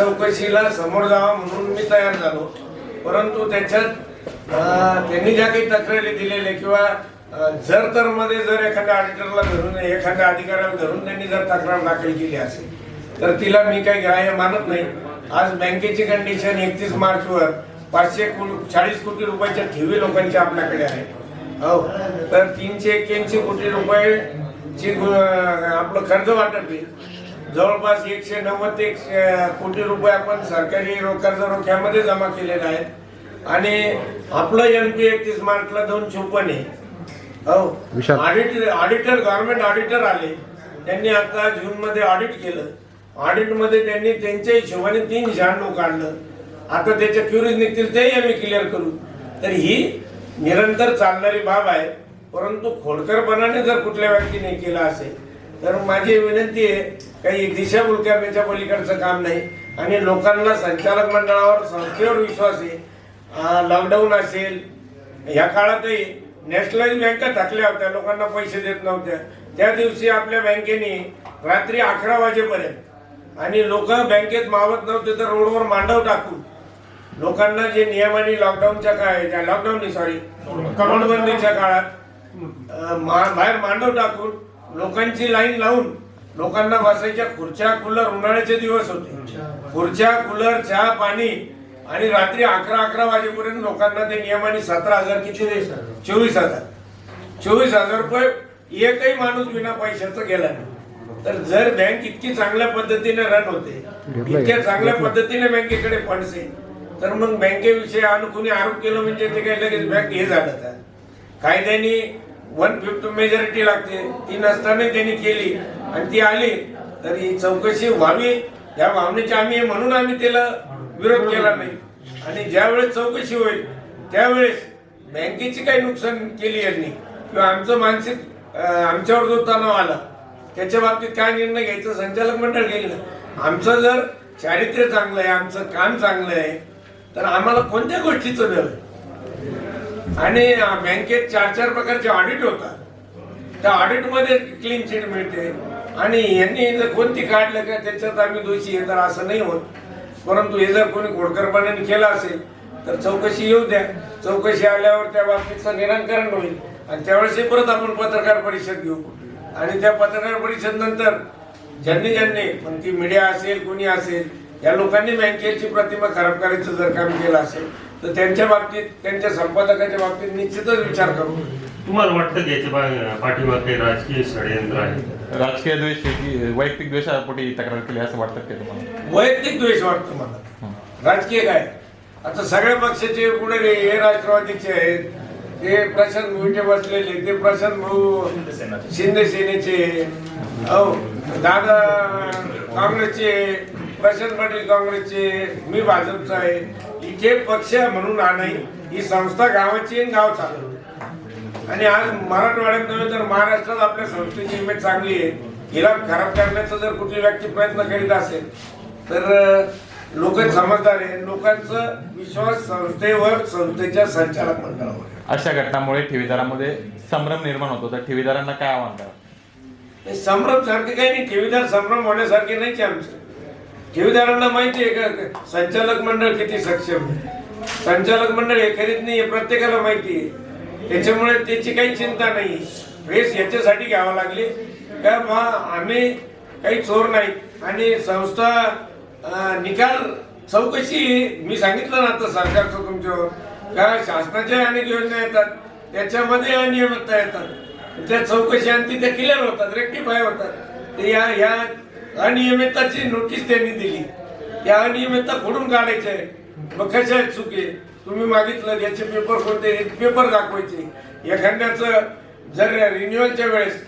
चौकशीला समोर जावा म्हणून मी तयार झालो. परंतु त्याच्यात त्यांनी ज्या काही तक्रारी दिलेल्या किंवा जर तर मध्ये जर एखाद्या ऑडिटरला धरून एखाद्या अधिकाऱ्याला धरून त्यांनी जर तक्रार दाखल केली असेल तर तिला मी काही ग्राह्य मानत नाही. आज बँकेची कंडिशन एकतीस मार्चवर पाचशे चाळीस कोटी रुपयाच्या ठेवी लोकांची आपल्याकडे आहे. हो. तर तीनशे एक्क्याऐंशी कोटी रुपये ची आपलं कर्ज वाटप आहे. जवळपास एकशे नव्वद ते एकशे कोटी रुपये आपण सरकारी रो- कर्ज रोख्यामध्ये जमा केलेले आहेत. आणि आपलं एन पी एकतीस मार्चला दोन चोपन्न आहे. ऑडिट ऑडिटर गव्हर्नमेंट ऑडिटर आले. त्यांनी आता जून मध्ये ऑडिट केलं. ऑडिटमध्ये त्यांनी त्यांच्या हिशोबाने तीन शहाण्णव काढलं. आता त्याच्या क्युरीज निघतील तेही आम्ही क्लिअर करू. तर ही निरंतर चालणारी बाब आहे. परंतु खोडकरपणाने जर कुठल्या व्यक्तीने केलं असेल तर माझी विनंती आहे काही दिशाभूल करण्याच्या पलीकडचं काम नाही. आणि लोकांना संचालक मंडळावर संस्थेवर विश्वास आहे. लॉकडाऊन असेल ह्या काळातही नॅशनलाइज बँका थकल्या होत्या लोकांना पैसे देत नव्हत्या. त्या दिवशी आपल्या बँकेने रात्री अकरा वाजेपर्यंत आणि लोक बँकेत मावत नव्हते तर रोडवर मांडव टाकून लोकांना जे नियमाने लॉकडाऊनच्या काय लॉकडाऊन सॉरी नोटबंदीच्या काळात बाहेर मांडव टाकून लोकांची लाईन लावून लोकांना बसायच्या खुर्च्या कूलर उन्हाळ्याचे दिवस होते. खुर्च्या कूलर चहा पाणी आणि रात्री अकरा अकरा वाजेपर्यंत लोकांना ते नियमाने सतरा हजार किती चोवीस हजार. चोवीस हजार. रुपये एकही माणूस बिना पैशाचं गेला नाही. तर जर बँक इतकी चांगल्या पद्धतीने रन होते इतक्या चांगल्या पद्धतीने बँकेकडे फंड्स आहे तर मग बँकेविषयी आणून कोणी आरोप केलं म्हणजे ते काही लगेच बँक हे झालं का? कायद्याने वन फिफ्थ मेजॉरिटी लागते. ती नसताना त्यांनी केली. आणि ती आली. तर ही चौकशी व्हावी. या भावनेची आम्ही म्हणून आम्ही त्याला विरोध केला नाही. आणि ज्यावेळेस चौकशी होईल त्यावेळेस बँकेची काही नुकसान केली यांनी. किंवा आमचं मानसिक आमच्यावर जो तणाव आला त्याच्या बाबतीत काय निर्णय घ्यायचं संचालक मंडळ घेईल आमचं जर चारित्र्य चांगलं आहे आमचं काम चांगलं आहे तर आम्हाला कोणत्या गोष्टीचं भय आणि बँकेत चार चार प्रकारचे ऑडिट होतात. त्या ऑडिटमध्ये क्लीन चिट मिळते. आणि यांनी जर कोणती काढलं का त्याच्यात आम्ही दोषी आहे तर असं नाही होत. परंतु हे जर कोणी घोडकरपणाने केलं असेल तर चौकशी येऊ द्या. चौकशी आल्यावर त्या बाबतीचं निराकरण होईल. आणि त्यावेळेस हे परत आपण पत्रकार परिषद घेऊ. आणि त्या पत्रकार परिषद नंतर ज्यांनी ज्यांनी पण ती मीडिया असेल कोणी असेल या लोकांनी बँकेची प्रतिमा खराब करायचं जर काम केलं असेल तर त्यांच्या बाबतीत त्यांच्या संपादकाच्या बाबतीत निश्चितच विचार करू. तुम्हाला वाटतं की याच्या पाठीमागे काही राजकीय षडयंत्र आहे? राजकीय द्वेष की वैयक्तिक द्वेषापोटी तक्रार केली असं वाटतं का तुम्हाला? वैयक्तिक द्वेष वाटतो मला. राजकीय काय? आता सगळ्या पक्षाचे पुढे हे राष्ट्रवादीचे आहेत ते प्रशांत मोहिते बसलेले ते प्रशांत भाऊ शिंदे सेनेचे हो दादा काँग्रेसचे प्रशांत पाटील काँग्रेसचे मी भाजपचा आहे. इथे पक्ष म्हणून नाही ही संस्था गावाची आणि गाव चालू. आणि आज मराठवाड्यात नव्हे तर महाराष्ट्रात आपल्या संस्थेची इमेज चांगली आहे. हिला खराब करण्याचा जर कुठली व्यक्ती प्रयत्न करीत असेल तर लोक समजदार आहे. लोकांचा विश्वास संस्थेवर संस्थेच्या संचालक मंडळावर. अशा घटनामुळे ठेवीदारामध्ये संभ्रम निर्माण होतो. तर ठेवीदारांना काय आव्हान करा? हे संभ्रम सारखे काही नाही. ठेवीदार संभ्रम होण्यासारखे नाहीच आहे आमचं. ठेवीदारांना माहिती आहे का? संचालक मंडळ किती सक्षम आहे? संचालक मंडळ हे करीत नाही प्रत्येकाला माहिती आहे. त्याच्यामुळे त्याची काही चिंता नाही. प्रेस याच्यासाठी घ्यावं लागली. का बा आम्ही काही चोर नाही. आणि संस्था निकाल चौकशी मी सांगितलं ना आता सरकारचं तुमच्यावर. का शासनाच्या अनेक योजना येतात. त्याच्यामध्ये अनियमितता येतात. त्या चौकशी आणि तिथे क्लिअर होतात रेक्टिफाय होतात. ते या या अनियमितताची नोटीस त्यांनी दिली. त्या अनियमितता खोडून काढायच्या आहे मग कशा आहेत चुके? तुम्ही मागितलं याचे पेपर कोणते पेपर दाखवायचे. एखाद्याचं जर रिन्युअलच्या वेळेस